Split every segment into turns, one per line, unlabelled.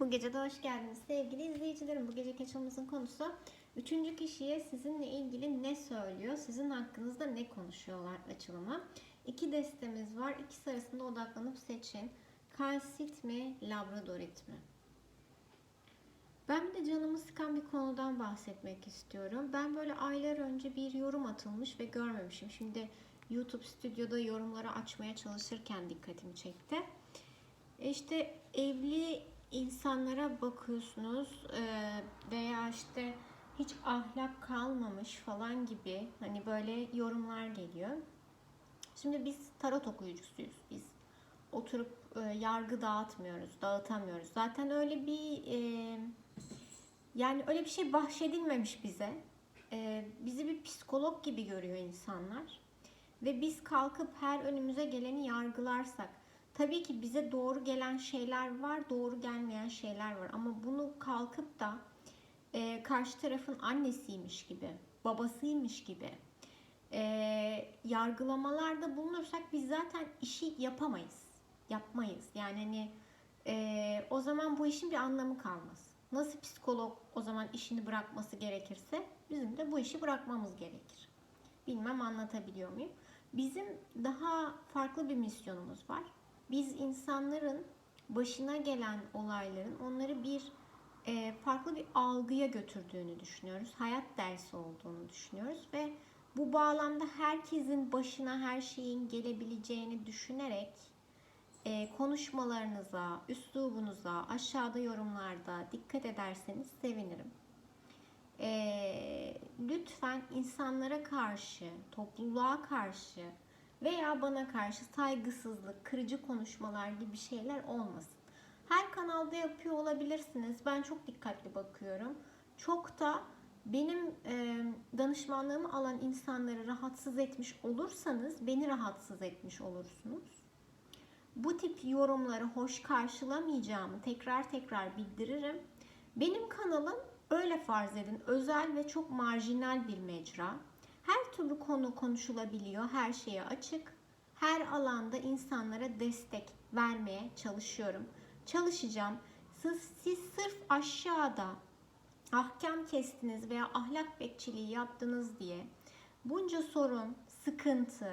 Bu gece de hoş geldiniz sevgili izleyicilerim. Bu geceki açılımımızın konusu üçüncü kişiye sizinle ilgili ne söylüyor, sizin hakkınızda ne konuşuyorlar açılımı. İki destemiz var. İkisi arasında odaklanıp seçin. Kalsit mi, Labradorit mi? Ben bir de canımı sıkan bir konudan bahsetmek istiyorum. Ben böyle aylar önce bir yorum atılmış ve görmemişim. Şimdi YouTube stüdyoda yorumları açmaya çalışırken dikkatimi çekti. E İşte evli insanlara bakıyorsunuz e, veya işte hiç ahlak kalmamış falan gibi hani böyle yorumlar geliyor. Şimdi biz tarot okuyucusuyuz biz. Oturup e, yargı dağıtmıyoruz, dağıtamıyoruz. Zaten öyle bir e, yani öyle bir şey bahşedilmemiş bize. Bizi bir psikolog gibi görüyor insanlar. Ve biz kalkıp her önümüze geleni yargılarsak Tabii ki bize doğru gelen şeyler var, doğru gelmeyen şeyler var. Ama bunu kalkıp da e, karşı tarafın annesiymiş gibi, babasıymış gibi e, yargılamalarda bulunursak biz zaten işi yapamayız. Yapmayız. Yani hani e, o zaman bu işin bir anlamı kalmaz. Nasıl psikolog o zaman işini bırakması gerekirse bizim de bu işi bırakmamız gerekir. Bilmem anlatabiliyor muyum? Bizim daha farklı bir misyonumuz var biz insanların başına gelen olayların onları bir e, farklı bir algıya götürdüğünü düşünüyoruz. Hayat dersi olduğunu düşünüyoruz ve bu bağlamda herkesin başına her şeyin gelebileceğini düşünerek e, konuşmalarınıza, üslubunuza, aşağıda yorumlarda dikkat ederseniz sevinirim. E, lütfen insanlara karşı, topluluğa karşı veya bana karşı saygısızlık, kırıcı konuşmalar gibi şeyler olmasın. Her kanalda yapıyor olabilirsiniz. Ben çok dikkatli bakıyorum. Çok da benim e, danışmanlığımı alan insanları rahatsız etmiş olursanız beni rahatsız etmiş olursunuz. Bu tip yorumları hoş karşılamayacağımı tekrar tekrar bildiririm. Benim kanalım öyle farz edin özel ve çok marjinal bir mecra. Her türlü konu konuşulabiliyor, her şeye açık. Her alanda insanlara destek vermeye çalışıyorum. Çalışacağım. Siz, siz sırf aşağıda ahkam kestiniz veya ahlak bekçiliği yaptınız diye bunca sorun, sıkıntı,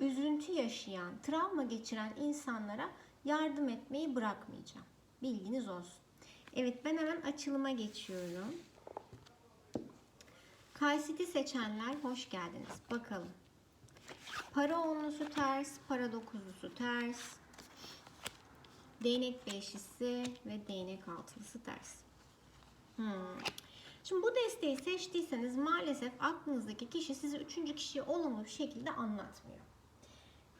üzüntü yaşayan, travma geçiren insanlara yardım etmeyi bırakmayacağım. Bilginiz olsun. Evet ben hemen açılıma geçiyorum. Kaysiti seçenler hoş geldiniz. Bakalım. Para onlusu ters, para dokuzlusu ters. Değnek beşlisi ve değnek altılısı ters. Hmm. Şimdi bu desteği seçtiyseniz maalesef aklınızdaki kişi sizi üçüncü kişiye olumlu bir şekilde anlatmıyor.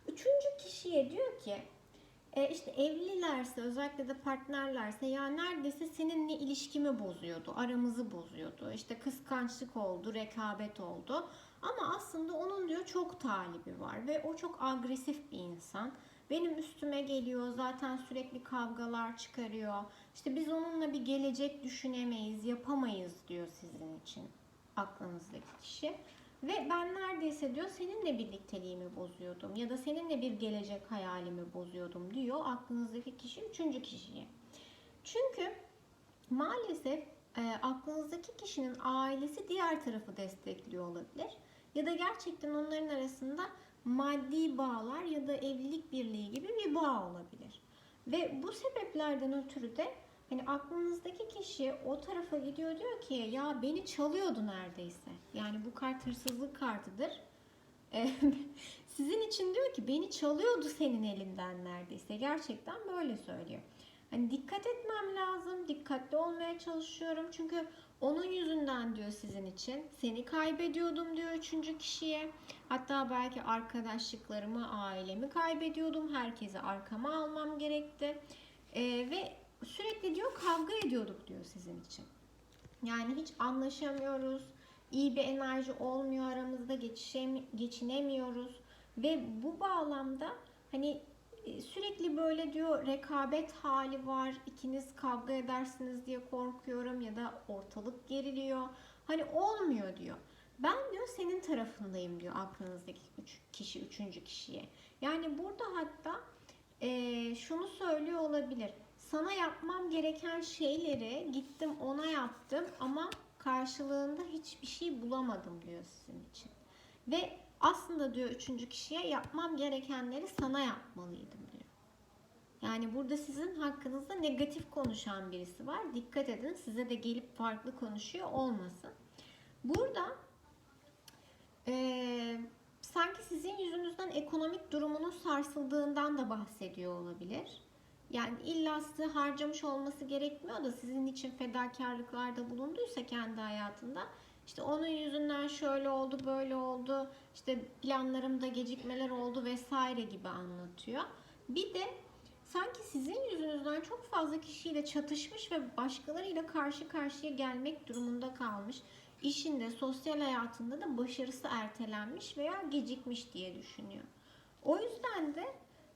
Üçüncü kişiye diyor ki e işte evlilerse özellikle de partnerlerse ya neredeyse seninle ilişkimi bozuyordu, aramızı bozuyordu. İşte kıskançlık oldu, rekabet oldu. Ama aslında onun diyor çok talibi var ve o çok agresif bir insan. Benim üstüme geliyor, zaten sürekli kavgalar çıkarıyor. İşte biz onunla bir gelecek düşünemeyiz, yapamayız diyor sizin için aklınızdaki kişi. Ve ben neredeyse diyor seninle birlikteliğimi bozuyordum ya da seninle bir gelecek hayalimi bozuyordum diyor aklınızdaki kişi üçüncü kişiye. Çünkü maalesef e, aklınızdaki kişinin ailesi diğer tarafı destekliyor olabilir. Ya da gerçekten onların arasında maddi bağlar ya da evlilik birliği gibi bir bağ olabilir. Ve bu sebeplerden ötürü de Hani aklınızdaki kişi o tarafa gidiyor diyor ki ya beni çalıyordu neredeyse. Yani bu kart hırsızlık kartıdır. Sizin için diyor ki beni çalıyordu senin elinden neredeyse. Gerçekten böyle söylüyor. Hani dikkat etmem lazım, dikkatli olmaya çalışıyorum. Çünkü onun yüzünden diyor sizin için. Seni kaybediyordum diyor üçüncü kişiye. Hatta belki arkadaşlıklarımı, ailemi kaybediyordum. Herkesi arkama almam gerekti. Ee, ve sürekli diyor kavga ediyorduk diyor sizin için. Yani hiç anlaşamıyoruz. iyi bir enerji olmuyor aramızda geçişem geçinemiyoruz ve bu bağlamda hani e, sürekli böyle diyor rekabet hali var. İkiniz kavga edersiniz diye korkuyorum ya da ortalık geriliyor. Hani olmuyor diyor. Ben diyor senin tarafındayım diyor aklınızdaki üç kişi üçüncü kişiye. Yani burada hatta e, şunu söylüyor olabilir sana yapmam gereken şeyleri gittim ona yaptım ama karşılığında hiçbir şey bulamadım diyor sizin için. Ve aslında diyor üçüncü kişiye yapmam gerekenleri sana yapmalıydım diyor. Yani burada sizin hakkınızda negatif konuşan birisi var. Dikkat edin size de gelip farklı konuşuyor olmasın. Burada eee, sanki sizin yüzünüzden ekonomik durumunun sarsıldığından da bahsediyor olabilir. Yani illa size harcamış olması gerekmiyor da sizin için fedakarlıklarda bulunduysa kendi hayatında işte onun yüzünden şöyle oldu böyle oldu işte planlarımda gecikmeler oldu vesaire gibi anlatıyor. Bir de sanki sizin yüzünüzden çok fazla kişiyle çatışmış ve başkalarıyla karşı karşıya gelmek durumunda kalmış. İşinde, sosyal hayatında da başarısı ertelenmiş veya gecikmiş diye düşünüyor. O yüzden de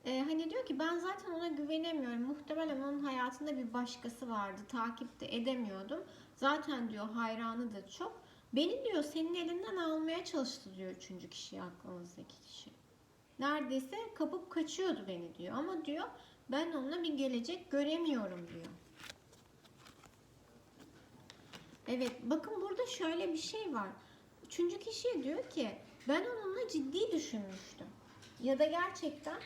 e, hani diyor ki ben zaten ona güvenemiyorum. Muhtemelen onun hayatında bir başkası vardı. Takip de edemiyordum. Zaten diyor hayranı da çok. Beni diyor senin elinden almaya çalıştı diyor üçüncü kişi aklınızdaki kişi. Neredeyse kapıp kaçıyordu beni diyor. Ama diyor ben onunla bir gelecek göremiyorum diyor. Evet bakın burada şöyle bir şey var. Üçüncü kişiye diyor ki ben onunla ciddi düşünmüştüm. Ya da gerçekten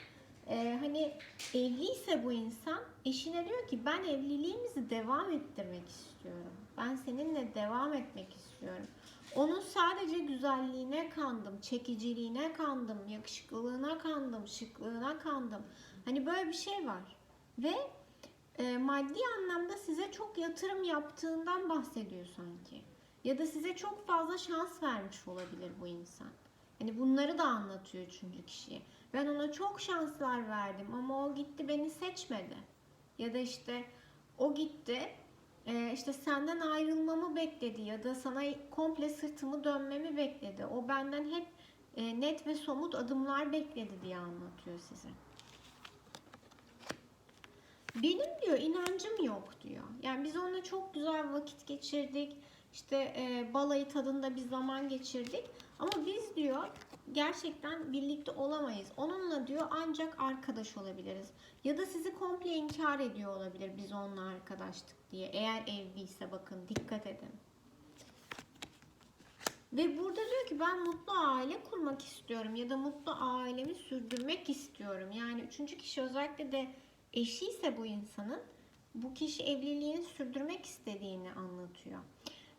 e, hani evliyse bu insan eşine diyor ki ben evliliğimizi devam ettirmek istiyorum. Ben seninle devam etmek istiyorum. Onun sadece güzelliğine kandım, çekiciliğine kandım, yakışıklılığına kandım, şıklığına kandım. Hani böyle bir şey var. Ve e, maddi anlamda size çok yatırım yaptığından bahsediyor sanki. Ya da size çok fazla şans vermiş olabilir bu insan. Hani bunları da anlatıyor üçüncü kişiye. Ben ona çok şanslar verdim ama o gitti beni seçmedi. Ya da işte o gitti e, işte senden ayrılmamı bekledi ya da sana komple sırtımı dönmemi bekledi. O benden hep e, net ve somut adımlar bekledi diye anlatıyor size. Benim diyor inancım yok diyor. Yani biz onunla çok güzel vakit geçirdik. İşte e, balayı tadında bir zaman geçirdik. Ama biz diyor gerçekten birlikte olamayız. Onunla diyor ancak arkadaş olabiliriz. Ya da sizi komple inkar ediyor olabilir biz onunla arkadaştık diye. Eğer evliyse bakın dikkat edin. Ve burada diyor ki ben mutlu aile kurmak istiyorum ya da mutlu ailemi sürdürmek istiyorum. Yani üçüncü kişi özellikle de eşi ise bu insanın bu kişi evliliğini sürdürmek istediğini anlatıyor.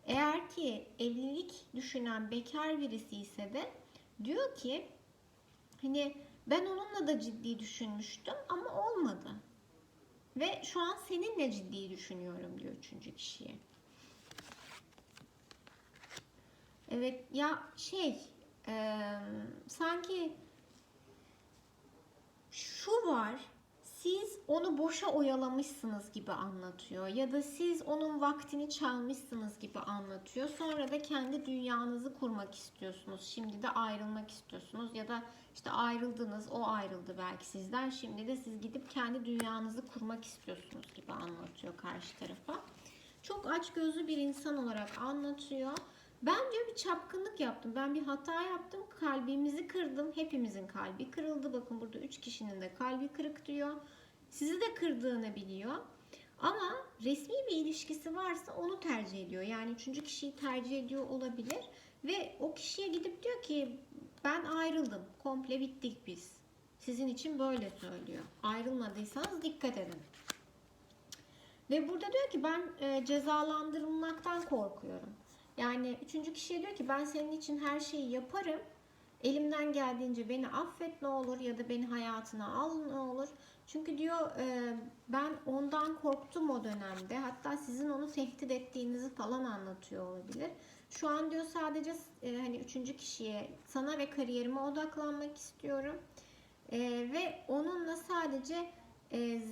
Eğer ki evlilik düşünen bekar birisi ise de diyor ki hani ben onunla da ciddi düşünmüştüm ama olmadı. Ve şu an seninle ciddi düşünüyorum diyor üçüncü kişiye. Evet ya şey e, sanki şu var siz onu boşa oyalamışsınız gibi anlatıyor ya da siz onun vaktini çalmışsınız gibi anlatıyor. Sonra da kendi dünyanızı kurmak istiyorsunuz. Şimdi de ayrılmak istiyorsunuz ya da işte ayrıldınız, o ayrıldı belki sizden. Şimdi de siz gidip kendi dünyanızı kurmak istiyorsunuz gibi anlatıyor karşı tarafa. Çok aç gözlü bir insan olarak anlatıyor. Ben diyor bir çapkınlık yaptım. Ben bir hata yaptım. Kalbimizi kırdım. Hepimizin kalbi kırıldı. Bakın burada üç kişinin de kalbi kırık diyor. Sizi de kırdığını biliyor. Ama resmi bir ilişkisi varsa onu tercih ediyor. Yani üçüncü kişiyi tercih ediyor olabilir. Ve o kişiye gidip diyor ki ben ayrıldım. Komple bittik biz. Sizin için böyle söylüyor. Ayrılmadıysanız dikkat edin. Ve burada diyor ki ben e, cezalandırılmaktan korkuyorum. Yani üçüncü kişiye diyor ki ben senin için her şeyi yaparım. Elimden geldiğince beni affet ne olur ya da beni hayatına al ne olur. Çünkü diyor e, ben ondan korktum o dönemde. Hatta sizin onu tehdit ettiğinizi falan anlatıyor olabilir. Şu an diyor sadece e, hani üçüncü kişiye sana ve kariyerime odaklanmak istiyorum. E, ve onunla sadece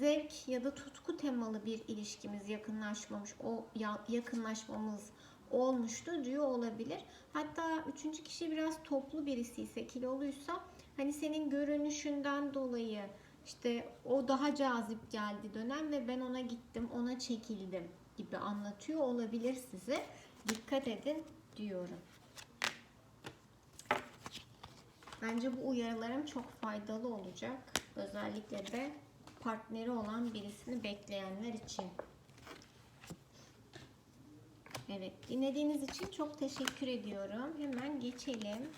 zevk ya da tutku temalı bir ilişkimiz yakınlaşmamış o ya, yakınlaşmamız olmuştu diyor olabilir. Hatta üçüncü kişi biraz toplu birisi ise kiloluysa hani senin görünüşünden dolayı işte o daha cazip geldi dönem ve ben ona gittim ona çekildim gibi anlatıyor olabilir size. Dikkat edin diyorum. Bence bu uyarılarım çok faydalı olacak. Özellikle de partneri olan birisini bekleyenler için. Evet, dinlediğiniz için çok teşekkür ediyorum. Hemen geçelim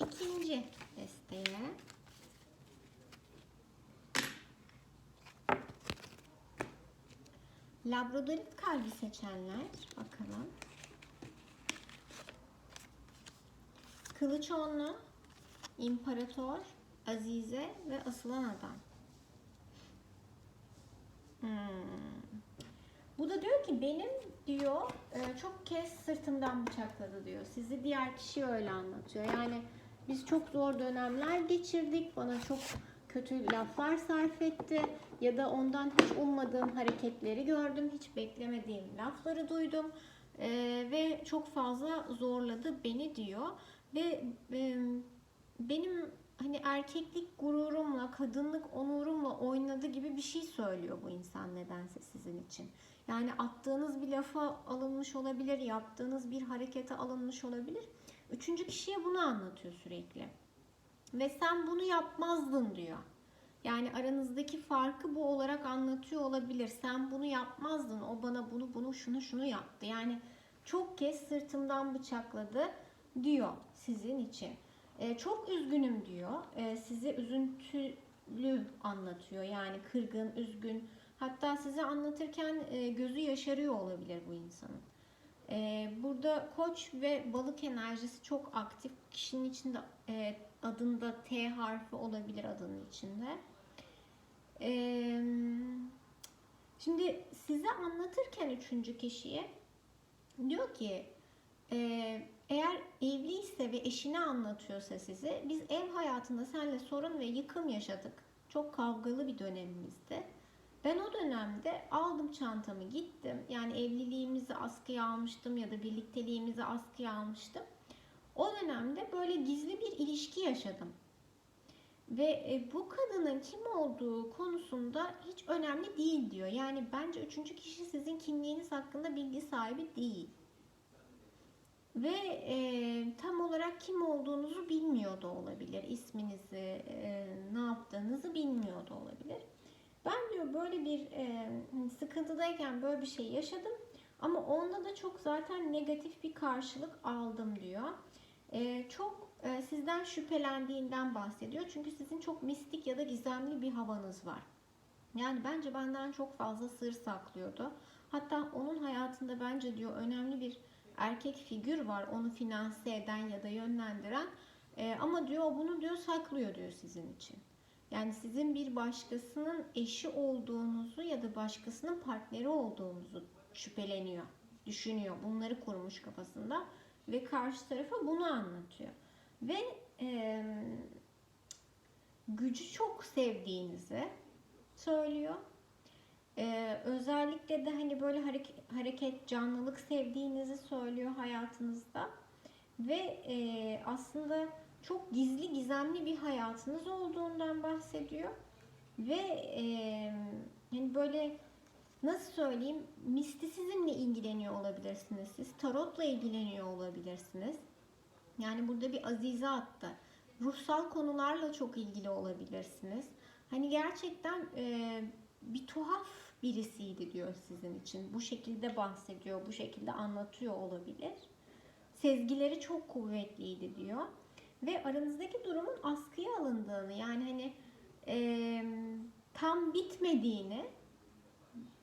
ikinci desteğe. Labradorit kalbi seçenler bakalım. Kılıç onlu, İmparator, Azize ve Asılan Adam. Hmm. Bu da diyor ki benim diyor sırtımdan bıçakladı diyor. Sizi diğer kişi öyle anlatıyor. Yani biz çok zor dönemler geçirdik. Bana çok kötü laflar sarf etti. Ya da ondan hiç ummadığım hareketleri gördüm. Hiç beklemediğim lafları duydum. E, ve çok fazla zorladı beni diyor. Ve e, benim hani erkeklik gururumla, kadınlık onurumla oynadı gibi bir şey söylüyor bu insan nedense sizin için. Yani attığınız bir lafa alınmış olabilir, yaptığınız bir harekete alınmış olabilir. Üçüncü kişiye bunu anlatıyor sürekli. Ve sen bunu yapmazdın diyor. Yani aranızdaki farkı bu olarak anlatıyor olabilir. Sen bunu yapmazdın. O bana bunu bunu şunu şunu yaptı. Yani çok kez sırtımdan bıçakladı diyor sizin için. Ee, çok üzgünüm diyor. Ee, sizi üzüntülü anlatıyor. Yani kırgın, üzgün. Hatta size anlatırken e, gözü yaşarıyor olabilir bu insanın. Ee, burada koç ve balık enerjisi çok aktif. Kişinin içinde e, adında T harfi olabilir adının içinde. Şimdi size anlatırken üçüncü kişiye diyor ki e, eğer evliyse ve eşine anlatıyorsa size biz ev hayatında seninle sorun ve yıkım yaşadık. Çok kavgalı bir dönemimizdi. Ben o dönemde aldım çantamı gittim. Yani evliliğimizi askıya almıştım ya da birlikteliğimizi askıya almıştım. O dönemde böyle gizli bir ilişki yaşadım. Ve e, bu kadının kim olduğu konusunda hiç önemli değil diyor. Yani bence üçüncü kişi sizin kimliğiniz hakkında bilgi sahibi değil. Ve e, tam olarak kim olduğunuzu bilmiyor da olabilir. İsminizi, e, ne yaptığınızı bilmiyor da olabilir. Diyor böyle bir e, sıkıntıdayken böyle bir şey yaşadım. Ama onda da çok zaten negatif bir karşılık aldım diyor. E, çok e, sizden şüphelendiğinden bahsediyor. Çünkü sizin çok mistik ya da gizemli bir havanız var. Yani bence benden çok fazla sır saklıyordu. Hatta onun hayatında bence diyor önemli bir erkek figür var onu finanse eden ya da yönlendiren. E, ama diyor bunu diyor saklıyor diyor sizin için. Yani sizin bir başkasının eşi olduğunuzu ya da başkasının partneri olduğunuzu şüpheleniyor, düşünüyor. Bunları kurmuş kafasında ve karşı tarafa bunu anlatıyor. Ve e, gücü çok sevdiğinizi söylüyor. Ee, özellikle de hani böyle hareket, hareket, canlılık sevdiğinizi söylüyor hayatınızda. Ve e, aslında çok gizli gizemli bir hayatınız olduğundan bahsediyor. Ve e, hani böyle nasıl söyleyeyim mistisizmle ilgileniyor olabilirsiniz siz. Tarotla ilgileniyor olabilirsiniz. Yani burada bir azize attı. Ruhsal konularla çok ilgili olabilirsiniz. Hani gerçekten e, bir tuhaf birisiydi diyor sizin için. Bu şekilde bahsediyor, bu şekilde anlatıyor olabilir. Sezgileri çok kuvvetliydi diyor. Ve aranızdaki durumun askıya alındığını yani hani e, tam bitmediğini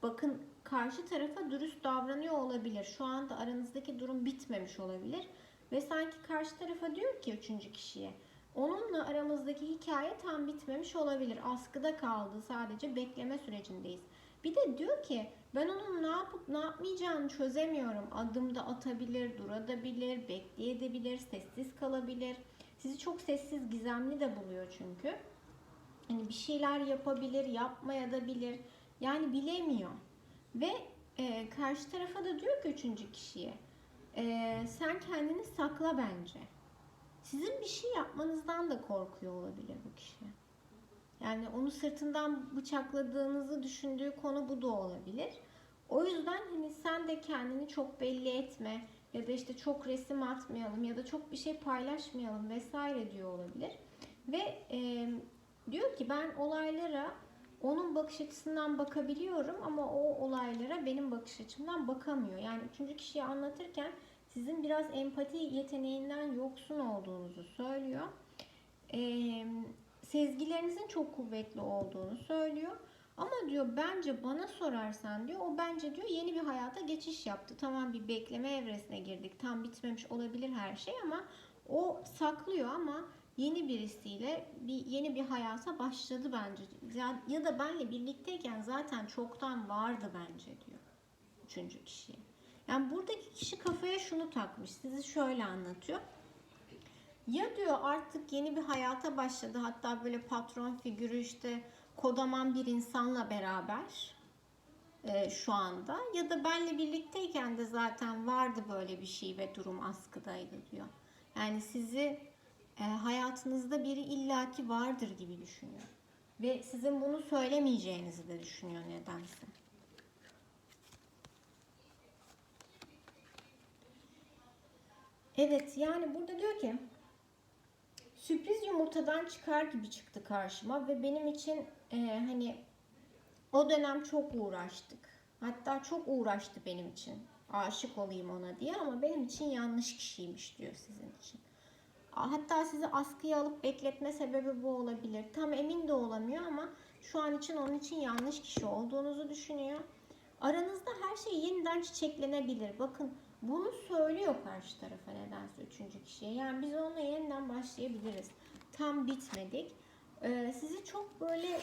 bakın karşı tarafa dürüst davranıyor olabilir. Şu anda aranızdaki durum bitmemiş olabilir. Ve sanki karşı tarafa diyor ki üçüncü kişiye onunla aramızdaki hikaye tam bitmemiş olabilir. Askıda kaldı. Sadece bekleme sürecindeyiz. Bir de diyor ki ben onun ne yapıp ne yapmayacağını çözemiyorum. Adımda atabilir, durabilir, bekleyebilir, sessiz kalabilir. Sizi çok sessiz, gizemli de buluyor çünkü. Hani bir şeyler yapabilir, yapmaya da bilir. Yani bilemiyor. Ve e, karşı tarafa da diyor ki üçüncü kişiye e, sen kendini sakla bence. Sizin bir şey yapmanızdan da korkuyor olabilir bu kişi. Yani onu sırtından bıçakladığınızı düşündüğü konu bu da olabilir. O yüzden hani sen de kendini çok belli etme ya da işte çok resim atmayalım ya da çok bir şey paylaşmayalım vesaire diyor olabilir. Ve e, diyor ki ben olaylara onun bakış açısından bakabiliyorum ama o olaylara benim bakış açımdan bakamıyor. Yani üçüncü kişiye anlatırken sizin biraz empati yeteneğinden yoksun olduğunuzu söylüyor. Ee, sezgilerinizin çok kuvvetli olduğunu söylüyor. Ama diyor bence bana sorarsan diyor o bence diyor yeni bir hayata geçiş yaptı. Tamam bir bekleme evresine girdik. Tam bitmemiş olabilir her şey ama o saklıyor ama yeni birisiyle bir yeni bir hayata başladı bence. Ya, ya da benle birlikteyken zaten çoktan vardı bence diyor. Üçüncü kişiye. Yani buradaki kişi kafaya şunu takmış. Sizi şöyle anlatıyor. Ya diyor artık yeni bir hayata başladı. Hatta böyle patron figürü işte kodaman bir insanla beraber e, şu anda. Ya da benle birlikteyken de zaten vardı böyle bir şey ve durum askıdaydı diyor. Yani sizi e, hayatınızda biri illaki vardır gibi düşünüyor. Ve sizin bunu söylemeyeceğinizi de düşünüyor nedense. Evet yani burada diyor ki sürpriz yumurtadan çıkar gibi çıktı karşıma ve benim için e, hani o dönem çok uğraştık. Hatta çok uğraştı benim için. Aşık olayım ona diye ama benim için yanlış kişiymiş diyor sizin için. Hatta sizi askıya alıp bekletme sebebi bu olabilir. Tam emin de olamıyor ama şu an için onun için yanlış kişi olduğunuzu düşünüyor. Aranızda her şey yeniden çiçeklenebilir. Bakın bunu söylüyor karşı tarafa nedense üçüncü kişiye. Yani biz onunla yeniden başlayabiliriz. Tam bitmedik. Ee, sizi çok böyle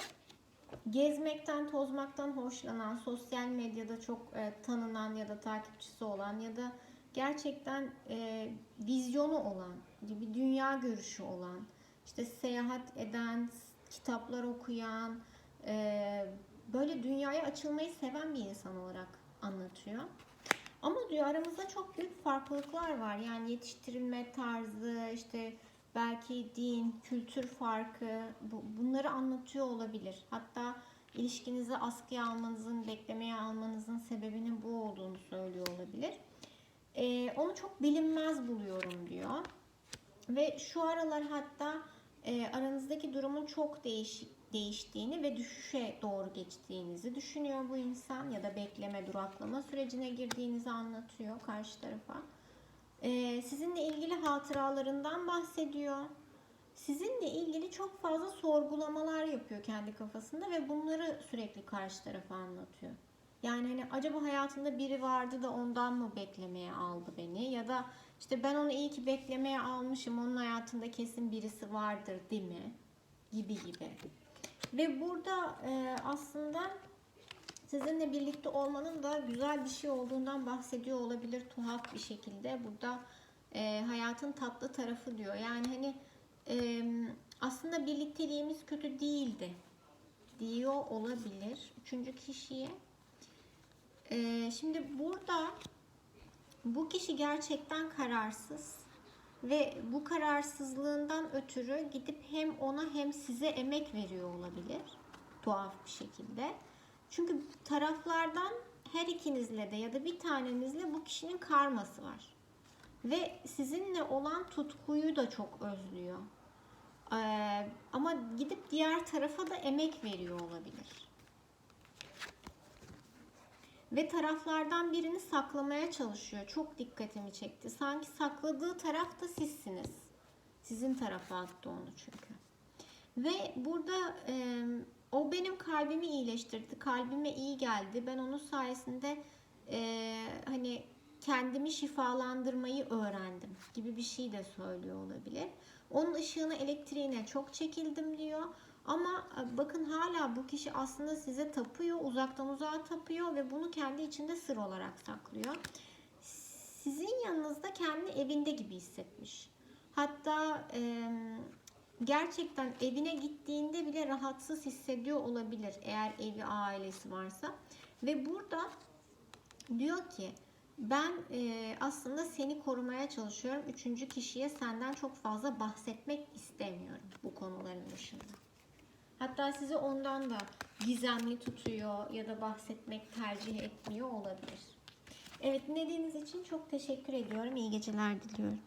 gezmekten, tozmaktan hoşlanan, sosyal medyada çok e, tanınan ya da takipçisi olan ya da gerçekten e, vizyonu olan, bir dünya görüşü olan, işte seyahat eden, kitaplar okuyan, e, böyle dünyaya açılmayı seven bir insan olarak anlatıyor. Ama diyor aramızda çok büyük farklılıklar var. Yani yetiştirilme tarzı, işte belki din, kültür farkı bu, bunları anlatıyor olabilir. Hatta ilişkinizi askıya almanızın, beklemeye almanızın sebebinin bu olduğunu söylüyor olabilir. Ee, onu çok bilinmez buluyorum diyor. Ve şu aralar hatta e, aranızdaki durumun çok değişik değiştiğini ve düşüşe doğru geçtiğinizi düşünüyor bu insan ya da bekleme duraklama sürecine girdiğinizi anlatıyor karşı tarafa. Ee, sizinle ilgili hatıralarından bahsediyor. Sizinle ilgili çok fazla sorgulamalar yapıyor kendi kafasında ve bunları sürekli karşı tarafa anlatıyor. Yani hani acaba hayatında biri vardı da ondan mı beklemeye aldı beni ya da işte ben onu iyi ki beklemeye almışım onun hayatında kesin birisi vardır değil mi gibi gibi. Ve burada e, aslında sizinle birlikte olmanın da güzel bir şey olduğundan bahsediyor olabilir tuhaf bir şekilde. Burada e, hayatın tatlı tarafı diyor. Yani hani e, aslında birlikteliğimiz kötü değildi diyor olabilir. Üçüncü kişiye. E, şimdi burada bu kişi gerçekten kararsız ve bu kararsızlığından ötürü gidip hem ona hem size emek veriyor olabilir tuhaf bir şekilde. Çünkü taraflardan her ikinizle de ya da bir tanenizle bu kişinin karması var. Ve sizinle olan tutkuyu da çok özlüyor. Ee, ama gidip diğer tarafa da emek veriyor olabilir. Ve taraflardan birini saklamaya çalışıyor. Çok dikkatimi çekti. Sanki sakladığı taraf da sizsiniz. Sizin tarafa attı onu çünkü. Ve burada e, o benim kalbimi iyileştirdi. Kalbime iyi geldi. Ben onun sayesinde e, hani kendimi şifalandırmayı öğrendim gibi bir şey de söylüyor olabilir. Onun ışığına, elektriğine çok çekildim diyor. Ama e, bakın hala bu kişi aslında size tapıyor, uzaktan uzağa tapıyor ve bunu kendi içinde sır olarak saklıyor. Sizin yanınızda kendi evinde gibi hissetmiş. Hatta e, gerçekten evine gittiğinde bile rahatsız hissediyor olabilir eğer evi ailesi varsa. Ve burada diyor ki ben e, aslında seni korumaya çalışıyorum. Üçüncü kişiye senden çok fazla bahsetmek istemiyorum bu konuların dışında. Hatta sizi ondan da gizemli tutuyor ya da bahsetmek tercih etmiyor olabilir. Evet dinlediğiniz için çok teşekkür ediyorum. İyi geceler diliyorum.